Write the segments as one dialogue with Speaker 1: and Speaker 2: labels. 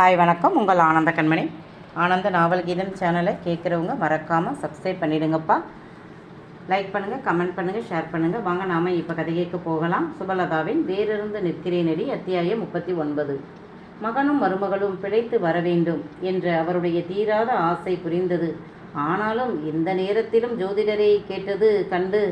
Speaker 1: Hi வணக்கம். உங்கள் ஆனந்த கண்மணி. ஆனந்த நாவல் கீதம் சேனலை கேட்குறவங்க மறக்காமல் சப்ஸ்கிரைப் பண்ணிடுங்கப்பா. லைக் பண்ணுங்கள் கமெண்ட் பண்ணுங்கள் ஷேர் பண்ணுங்கள் வாங்க நாம் இப்போ கதைக்கு போகலாம். சுபலதாவின் வேறிருந்து நிற்கிறேனடி அத்தியாயம் முப்பத்தி ஒன்பது. மகனும் மருமகளும் பிழைத்து வர வேண்டும் என்ற அவருடைய தீராத ஆசை புரிந்தது. ஆனாலும் எந்த நேரத்திலும் ஜோதிடரை கேட்டது கண்டு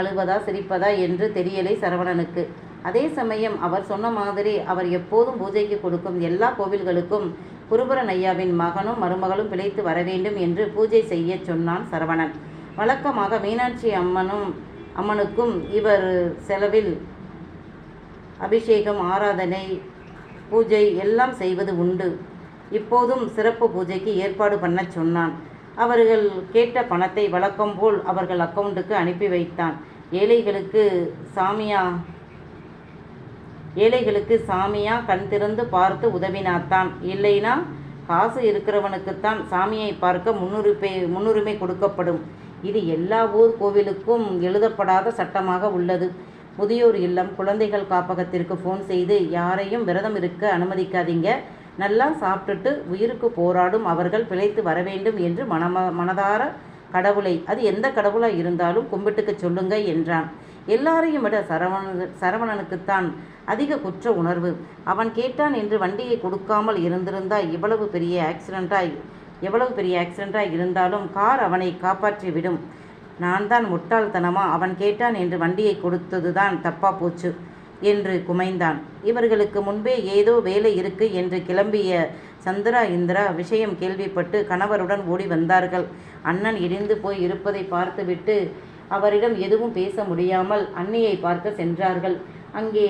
Speaker 1: அழுவதா சிரிப்பதா என்று தெரியலை சரவணனுக்கு. அதே சமயம் அவர் சொன்ன மாதிரி அவர் எப்போதும் பூஜைக்கு கொடுக்கும் எல்லா கோவில்களுக்கும் குருபரன் ஐயாவின் மகனும் மருமகளும் பிழைத்து வர வேண்டும் என்று பூஜை செய்ய சொன்னான் சரவணன். வழக்கமாக மீனாட்சி அம்மனும் அம்மனுக்கும் இவர் செலவில் அபிஷேகம் ஆராதனை பூஜை எல்லாம் செய்வது உண்டு. இப்போதும் சிறப்பு பூஜைக்கு ஏற்பாடு பண்ணச் சொன்னான். அவர்கள் கேட்ட பணத்தை வழக்கம் போல் அவர்கள் அக்கௌண்ட்டுக்கு அனுப்பி வைத்தான். ஏழைகளுக்கு சாமியா ஏழைகளுக்கு சாமியா கண் திறந்து பார்த்து உதவினாத்தான். இல்லைனா காசு இருக்கிறவனுக்குத்தான் சாமியை பார்க்க முன்னுரிமை முன்னுரிமை கொடுக்கப்படும். இது எல்லா ஊர் கோவிலுக்கும் எழுதப்படாத சட்டமாக உள்ளது. முதியோர் இல்லம் குழந்தைகள் காப்பகத்திற்கு ஃபோன் செய்து யாரையும் விரதம் இருக்க அனுமதிக்காதீங்க. நல்லா சாப்பிட்டுட்டு உயிருக்கு போராடும் அவர்கள் பிழைத்து வர வேண்டும் என்று மனம மனதார கடவுளை. அது எந்த கடவுளாக இருந்தாலும் கும்பிட்டுக்கு சொல்லுங்க என்றான். எல்லாரையும் விட சரவண சரவணனுக்குத்தான் அதிக குற்ற உணர்வு. அவன் கேட்டான் என்று வண்டியை கொடுக்காமல் இருந்திருந்தால் இவ்வளவு பெரிய ஆக்சிடெண்ட்டாய் எவ்வளவு பெரிய ஆக்சிடெண்ட்டாக இருந்தாலும் கார் அவனை காப்பாற்றிவிடும் நான் தான் முட்டாள்தனமா? அவன் கேட்டான் என்று வண்டியை கொடுத்தது தான் தப்பா போச்சு என்று குமைந்தான். இவர்களுக்கு முன்பே ஏதோ வேலை இருக்கு என்று கிளம்பிய சந்திரா இந்திரா விஷயம் கேள்விப்பட்டு கணவருடன் ஓடி வந்தார்கள். அண்ணன் இடிந்து போய் இருப்பதை பார்த்துவிட்டு அவரிடம் எதுவும் பேச முடியாமல் அன்னையை பார்க்க சென்றார்கள். அங்கே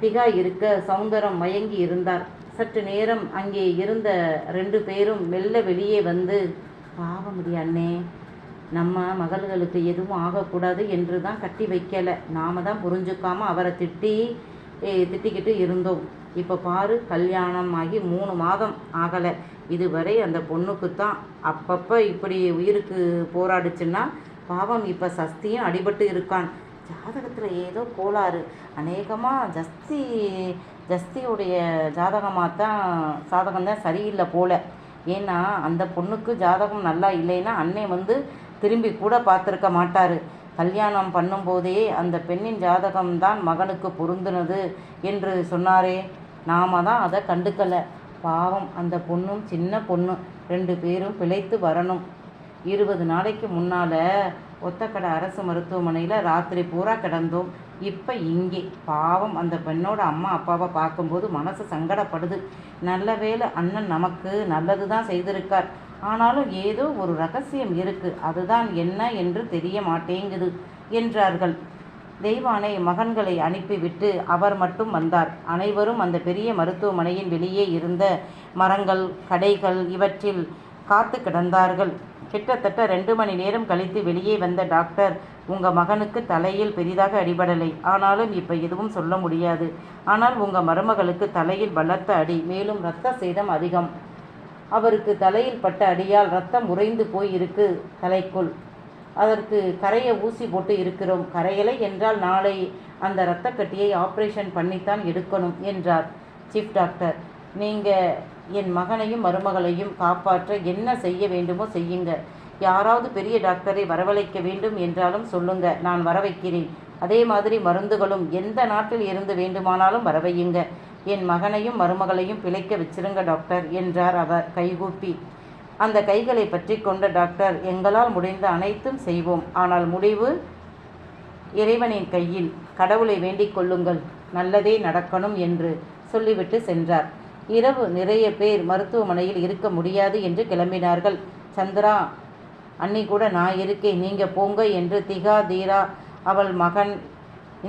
Speaker 1: திகா இருக்க சௌந்தரம் மயங்கி இருந்தார். சற்று நேரம் அங்கே இருந்த ரெண்டு பேரும் மெல்ல வெளியே வந்து பாவமுடி அண்ணே நம்ம மகள்களுக்கு எதுவும் ஆகக்கூடாது என்று தான் கட்டி வைக்கலை. நாம தான் புரிஞ்சுக்காமல் அவரை திட்டி திட்டிக்கிட்டு இருந்தோம். இப்போ பாரு கல்யாணம் ஆகி மூணு மாதம் ஆகலை. இதுவரை அந்த பொண்ணுக்கு தான் அப்பப்போ இப்படி உயிருக்கு போராடுச்சுன்னா பாவம் இப்போ சஸ்தியும் அடிபட்டு இருக்கான். ஜாதகத்தில் ஏதோ கோளாறு. அநேகமாக ஜஸ்தி ஜஸ்தியுடைய ஜாதகமாக தான் சாதகம் தான் சரியில்லை போல. ஏன்னா அந்த பொண்ணுக்கு ஜாதகம் நல்லா இல்லைன்னா அன்னை வந்து திரும்பி கூட பார்த்துருக்க மாட்டார். கல்யாணம் பண்ணும்போதே அந்த பெண்ணின் ஜாதகம்தான் மகனுக்கு பொருந்தினது என்று சொன்னாரே. நாம தான் அதை கண்டுக்கலை. பாவம் அந்த பொண்ணும் சின்ன பொண்ணு. ரெண்டு பேரும் பிழைத்து வரணும். இருபது நாளைக்கு முன்னால் ஒத்தக்கடை அரசு மருத்துவமனையில் ராத்திரி பூரா கிடந்தோம். இப்போ இங்கே. பாவம் அந்த பெண்ணோட அம்மா அப்பாவை பார்க்கும்போது மனசு சங்கடப்படுது. நல்ல வேளை அண்ணன் நமக்கு நல்லது தான் செய்திருக்கார். ஆனாலும் ஏதோ ஒரு ரகசியம் இருக்கு. அதுதான் என்ன என்று தெரிய மாட்டேங்குது என்றார்கள். தெய்வானை மகன்களை அனுப்பிவிட்டு அவர் மட்டும் வந்தார். அனைவரும் அந்த பெரிய மருத்துவமனையின் வெளியே இருந்த மரங்கள் கடைகள் இவற்றில் காத்து கிடந்தார்கள். கிட்டத்தட்ட ரெண்டு மணி நேரம் கழித்து வெளியே வந்த டாக்டர் உங்கள் மகனுக்கு தலையில் பெரிதாக அடிபடலை. ஆனாலும் இப்போ எதுவும் சொல்ல முடியாது. ஆனால் உங்கள் மருமகளுக்கு தலையில் பலத்த அடி மேலும் இரத்த சேதம் அதிகம். அவருக்கு தலையில் பட்ட அடியால் ரத்தம் உறைந்து போய் இருக்கு தலைக்குள். அதற்கு கரையை ஊசி போட்டு இருக்கிறோம். கரையலை என்றால் நாளை அந்த இரத்தக்கட்டியை ஆப்ரேஷன் பண்ணித்தான் எடுக்கணும் என்றார். சீஃப் டாக்டர் நீங்கள் என் மகனையும் மருமகளையும் காப்பாற்ற என்ன செய்ய வேண்டுமோ செய்யுங்க. யாராவது பெரிய டாக்டரை வரவழைக்க வேண்டும் என்றாலும் சொல்லுங்க நான் வர வைக்கிறேன் அதே மாதிரி மருந்துகளும் எந்த நாட்டில் இருந்து வேண்டுமானாலும் வரவையுங்க. என் மகனையும் மருமகளையும் பிழைக்க வச்சிருங்க டாக்டர் என்றார் அவர் கைகூப்பி. அந்த கைகளை பற்றி கொண்ட டாக்டர் எங்களால் முடிந்த அனைத்தும் செய்வோம். ஆனால் முடிவு இறைவனின் கையில். கடவுளை வேண்டிக் கொள்ளுங்கள். நல்லதே நடக்கணும் என்று சொல்லிவிட்டு சென்றார். இரவு நிறைய பேர் மருத்துவமனையில் இருக்க முடியாது என்று கிளம்பினார்கள். சந்திரா அன்னி கூட நான் இருக்கேன். நீங்கள் போங்க என்று திகா தீரா அவள் மகன்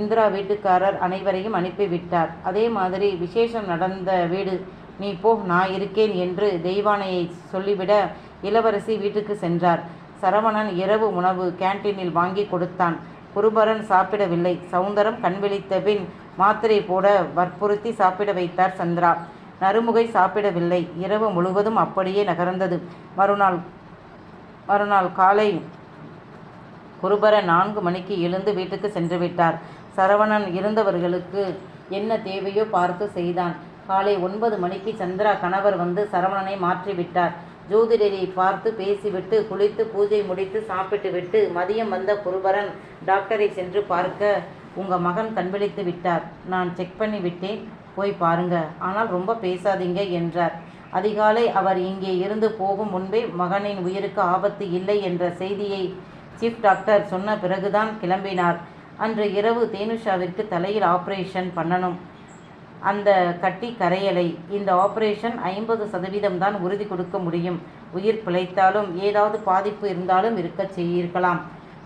Speaker 1: இந்திரா வீட்டுக்காரர் அனைவரையும் அனுப்பிவிட்டார் அதே மாதிரி விசேஷம் நடந்த வீடு நீ போ நான் இருக்கேன் என்று தெய்வானையை சொல்லிவிட இளவரசி வீட்டுக்கு சென்றார். சரவணன் இரவு உணவு கேன்டீனில் வாங்கி கொடுத்தான். குருபரன் சாப்பிடவில்லை. சவுந்தரம் கண்விழித்த பின் மாத்திரை போட வற்புறுத்தி சாப்பிட வைத்தார் சந்திரா. நறுமுகை சாப்பிடவில்லை. இரவு முழுவதும் அப்படியே நகர்ந்தது. மறுநாள் மறுநாள் காலை குருபர நான்கு மணிக்கு எழுந்து வீட்டுக்கு சென்று விட்டார். சரவணன் இருந்தவர்களுக்கு என்ன தேவையோ பார்த்து செய்தான். காலை ஒன்பது மணிக்கு சந்திரா கணவர் வந்து சரவணனை மாற்றிவிட்டார். ஜோதிடரை பார்த்து பேசிவிட்டு குளித்து பூஜை முடித்து சாப்பிட்டுவிட்டு மதியம் வந்த குருபரன் டாக்டரை சென்று பார்க்க உங்கள் மகன் கண்விழித்து விட்டார். நான் செக் பண்ணி விட்டேன். போய் பாருங்க. ஆனால் ரொம்ப பேசாதீங்க என்றார். அதிகாலை அவர் இங்கே இருந்து போகும் முன்பே மகனின் உயிருக்கு ஆபத்து இல்லை என்ற செய்தியை சீஃப் டாக்டர் சொன்ன பிறகுதான் கிளம்பினார். அன்று இரவு தேனுஷாவிற்கு தலையில் ஆபரேஷன் பண்ணணும். அந்த கட்டி கரையலை. இந்த ஆபரேஷன் ஐம்பது சதவீதம் தான் உறுதி கொடுக்க முடியும். உயிர் பிழைத்தாலும் ஏதாவது பாதிப்பு இருந்தாலும் இருக்க செய்யிருக்கலாம்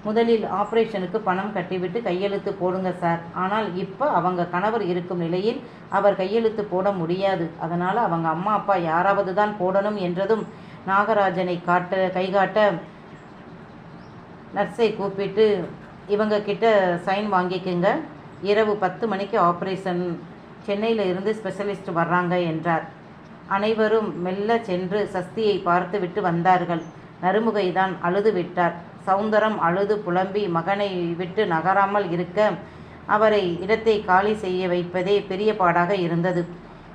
Speaker 1: முதலில் ஆப்ரேஷனுக்கு பணம் கட்டிவிட்டு கையெழுத்து போடுங்க சார். ஆனால் இப்போ அவங்க கணவர் இருக்கும் நிலையில் அவர் கையெழுத்து போட முடியாது. அதனால் அவங்க அம்மா அப்பா யாராவது தான் போடணும் என்றதும் நாகராஜனை காட்ட கைகாட்ட நர்ஸை கூப்பிட்டு இவங்க கிட்ட சைன் வாங்கிக்கோங்க. இரவு பத்து மணிக்கு ஆப்ரேஷன். சென்னையில் இருந்து ஸ்பெஷலிஸ்ட் வர்றாங்க என்றார். அனைவரும் மெல்ல சென்று சஸ்தியை பார்த்துவிட்டு வந்தார்கள். நறுமுகைதான் அழுது விட்டார். சௌந்தரம் அழுது புலம்பி மகனை விட்டு நகராமல் இருக்க அவரை இடத்தை காலி செய்ய வைப்பதே பெரிய பாடாக இருந்தது.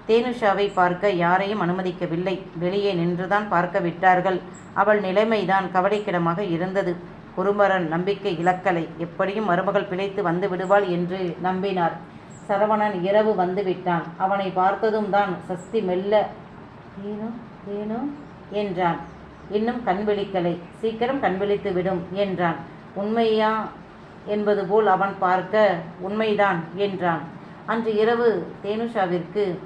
Speaker 1: தேனுஷாவை பார்க்க யாரையும் அனுமதிக்கவில்லை. வெளியே நின்றுதான் பார்க்க விட்டார்கள். அவள் நிலைமைதான் கவலைக்கிடமாக இருந்தது. குருமரன் நம்பிக்கை இலக்கலை எப்படியும் மருமகள் பிழைத்து வந்து விடுவாள் என்று நம்பினார். சரவணன் இரவு வந்து விட்டான். அவனை பார்த்ததும் தான் சஸ்தி மெல்ல ஏனோ ஏனோ? என்றான். இன்னும் கண்விழிக்கலை. சீக்கிரம் கண்விழித்து விடும் என்றான். உண்மையா என்பது போல் அவன் பார்க்க உண்மைதான் என்றான். அன்று இரவு தேனுஷாவிற்கு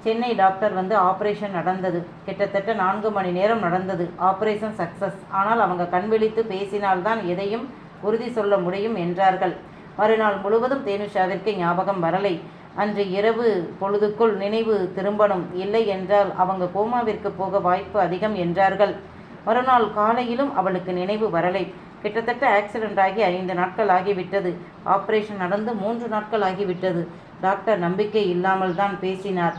Speaker 1: சென்னை டாக்டர் வந்து ஆப்ரேஷன் நடந்தது. கிட்டத்தட்ட நான்கு மணி நேரம் நடந்தது. Operation success. ஆனால் அவங்க கண்விழித்து பேசினால்தான் எதையும் உறுதி சொல்ல முடியும் என்றார்கள். மறுநாள் முழுவதும் தேனுஷாவிற்கு ஞாபகம் வரலை. அன்று இரவு பொழுதுக்குள் நினைவு திரும்பணும். இல்லை என்றால் அவங்க கோமாவிற்கு போக வாய்ப்பு அதிகம் என்றார்கள். மறுநாள் காலையிலும் அவளுக்கு நினைவு வரலை. கிட்டத்தட்ட ஆக்சிடென்ட் ஆகி ஐந்து நாட்கள் ஆகிவிட்டது. ஆபரேஷன் நடந்து மூன்று நாட்கள் ஆகிவிட்டது. டாக்டர் நம்பிக்கை இல்லாமல் தான் பேசினார்.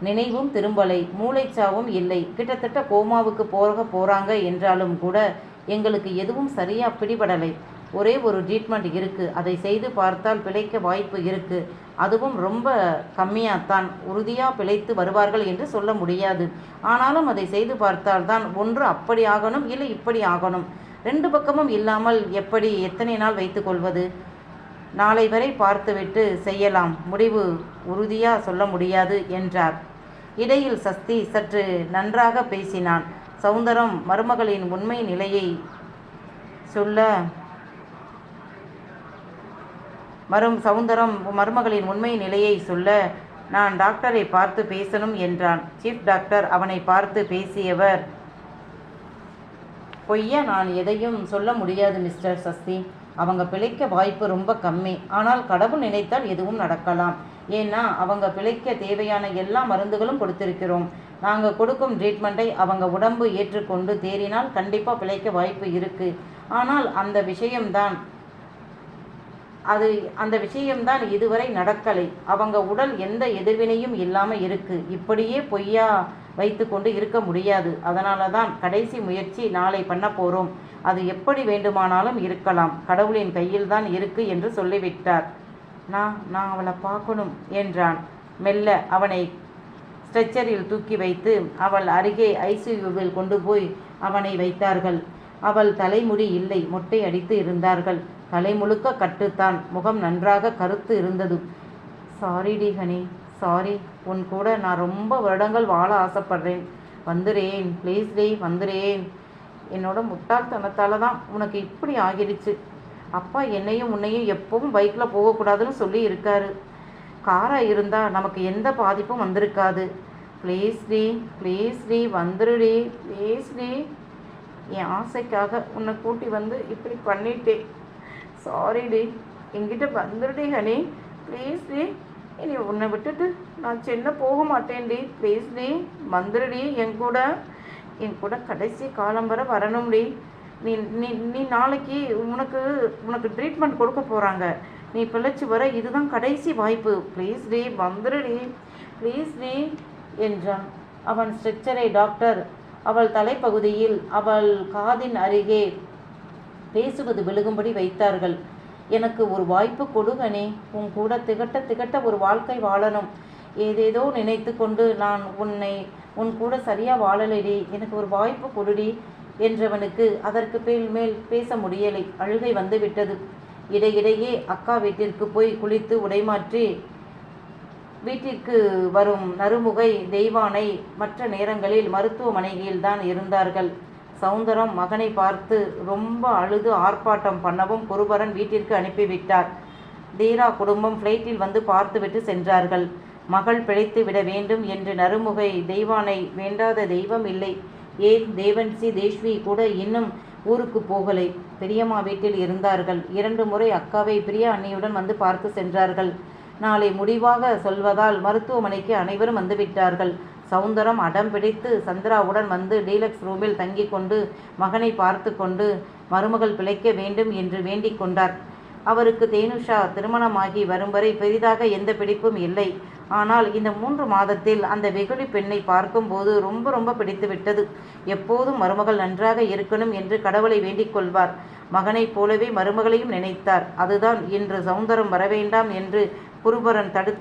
Speaker 1: நினைவும் திரும்பலை. மூளைச்சாவும் இல்லை. கிட்டத்தட்ட கோமாவுக்கு போக போறாங்க என்றாலும் கூட எங்களுக்கு எதுவும் சரியா பிடிபடலை. ஒரே ஒரு ட்ரீட்மெண்ட் இருக்குது அதை செய்து பார்த்தால் பிழைக்க வாய்ப்பு இருக்குது அதுவும் ரொம்ப கம்மியாகத்தான் உறுதியாக பிழைத்து வருவார்கள் என்று சொல்ல முடியாது. ஆனாலும் அதை செய்து பார்த்தால் தான் ஒன்று அப்படி ஆகணும் இல்லை இப்படி ஆகணும். ரெண்டு பக்கமும் இல்லாமல் எப்படி எத்தனை நாள் வைத்துக்கொள்வது நாளை வரை பார்த்துவிட்டு செய்யலாம். முடிவு உறுதியாக சொல்ல முடியாது என்றார். இடையில் சஸ்தி சற்று நன்றாக பேசினான். சௌந்தரம் மருமகளின் உண்மை நிலையை சொல்ல மரும் சவுந்தரம் மருமகளின் உண்மை நிலையை சொல்ல நான் டாக்டரை பார்த்து பேசணும் என்றான். சீஃப் டாக்டர் அவனை பார்த்து பேசியவர். பொய்யா நான் எதையும் சொல்ல முடியாது மிஸ்டர் சஸ்தி. அவங்க பிழைக்க வாய்ப்பு ரொம்ப கம்மி. ஆனால் கடவுள் நினைத்தால் எதுவும் நடக்கலாம். ஏன்னா அவங்க பிழைக்க தேவையான எல்லா மருந்துகளும் கொடுத்திருக்கிறோம். நாங்கள் கொடுக்கும் ட்ரீட்மெண்ட்டை அவங்க உடம்பு ஏற்றுக்கொண்டு தேறினால் கண்டிப்பாக பிழைக்க வாய்ப்பு இருக்குது ஆனால் அந்த விஷயம்தான். அது அந்த விஷயம்தான் இதுவரை நடக்கலை. அவங்க உடல் எந்த எதிர்வினையும் இல்லாமல் இருக்கு. இப்படியே பொய்யா வைத்துக்கொண்டு இருக்க முடியாது. அதனால தான் கடைசி முயற்சி நாளை பண்ண போகிறோம் அது எப்படி வேண்டுமானாலும் இருக்கலாம். கடவுளின் கையில் தான் இருக்கு என்று சொல்லிவிட்டார். நான் நான் அவளை பார்க்கணும் என்றான். மெல்ல அவனை ஸ்ட்ரெச்சரில் தூக்கி வைத்து அவள் அருகே ஐசியூவில் கொண்டு போய் அவனை வைத்தார்கள். அவள் தலைமுடி இல்லை மொட்டை அடித்து இருந்தார்கள். தலை முழுக்க கட்டுத்தான். முகம் நன்றாக கருத்து இருந்தது. சாரி டி ஹனி சாரி உன் கூட நான் ரொம்ப வருடங்கள் வாழ ஆசைப்படுறேன். வந்துறேன். ப்ளீஸ் டி வந்துறேன். என்னோட முட்டாள்தனத்தால் தான் உனக்கு இப்படி ஆகிடுச்சு. அப்பா என்னையும் உன்னையும் எப்பவும் பைக்கில் போகக்கூடாதுன்னு சொல்லி இருக்காரு. காராக இருந்தால் நமக்கு எந்த பாதிப்பும் வந்திருக்காது. ப்ளீஸ் டி ப்ளீஸ் டி வந்துருடி ப்ளீஸ் டி. என் ஆசைக்காக உன்னை கூட்டி வந்து இப்படி பண்ணிட்டேன். சாரி டி. என்கிட்ட வந்துடுடி ஹனி. Please D. இனி உன்னை விட்டுட்டு நான் சென்னை போக மாட்டேன் டி. ப்ளீஸ் டி. வந்துடுடி என் கூட. என் கூட கடைசி காலம் வரை வரணும்டி நீ நீ நீ நாளைக்கு உனக்கு உனக்கு ட்ரீட்மெண்ட் கொடுக்க போகிறாங்க நீ பிழைச்சி வர இதுதான் கடைசி வாய்ப்பு. ப்ளீஸ் டி வந்துடுடி ப்ளீஸ் டி என்றான். அவன் ஸ்ட்ரெச்சரை டாக்டர் அவள் தலைப்பகுதியில் அவள் காதின் அருகே பேசுவது விழுகும்படி வைத்தார்கள். எனக்கு ஒரு வாய்ப்பு கொடுங்கனே உன் கூட திகட்ட திகட்ட ஒரு வாழ்க்கை வாழணும். ஏதேதோ நினைத்து கொண்டு நான் உன்னை உன் கூட சரியா வாழலடி எனக்கு ஒரு வாய்ப்பு கொடுடி என்றவனுக்கு அதற்கு மேல் மேல் பேச முடியலை. அழுகை வந்துவிட்டது. இடையிடையே அக்கா வீட்டிற்கு போய் குளித்து உடைமாற்றி வீட்டிற்கு வரும் நறுமுகை தெய்வானை மற்ற நேரங்களில் மருத்துவமனையில் தான் இருந்தார்கள். சௌந்தரம் மகனை பார்த்து ரொம்ப அழுது ஆர்ப்பாட்டம் பண்ணவும் குருபரன் வீட்டிற்கு அனுப்பிவிட்டார். தீரா குடும்பம் ஃப்ளைட்டில் வந்து பார்த்துவிட்டு சென்றார்கள். மகள் பிழைத்து விட வேண்டும் என்று நறுமுகை தெய்வானை வேண்டாத தெய்வம் இல்லை. ஏன் தேவன்சி தேஷ்வி கூட இன்னும் ஊருக்கு போகலை. பெரியம்மா வீட்டில் இருந்தார்கள். இரண்டு முறை அக்காவை பிரியா அண்ணியுடன் வந்து பார்த்து சென்றார்கள். நாளை முடிவாக சொல்வதால் மருத்துவமனைக்கு அனைவரும் வந்துவிட்டார்கள் சௌந்தரம் அடம் பிடித்து சந்திராவுடன் வந்து டீலக்ஸ் ரூமில் தங்கி கொண்டு மகனை பார்த்து கொண்டு மருமகள் பிழைக்க வேண்டும் என்று வேண்டிக் கொண்டார். அவருக்கு தேனுஷா திருமணமாகி வரும் வரை பெரிதாக எந்த பிடிப்பும் இல்லை. ஆனால் இந்த மூன்று மாதத்தில் அந்த வெகுளி பெண்ணை பார்க்கும்போது ரொம்ப ரொம்ப பிடித்து விட்டது. எப்போதும் மருமகள் நன்றாக இருக்கணும் என்று கடவுளை வேண்டிக் கொள்வார். மகனைப் போலவே மருமகளையும் நினைத்தார். அதுதான் இன்று சௌந்தரம் வரவேண்டாம் என்று குருபரன் தடு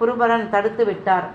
Speaker 1: குருபரன் தடுத்து விட்டார்.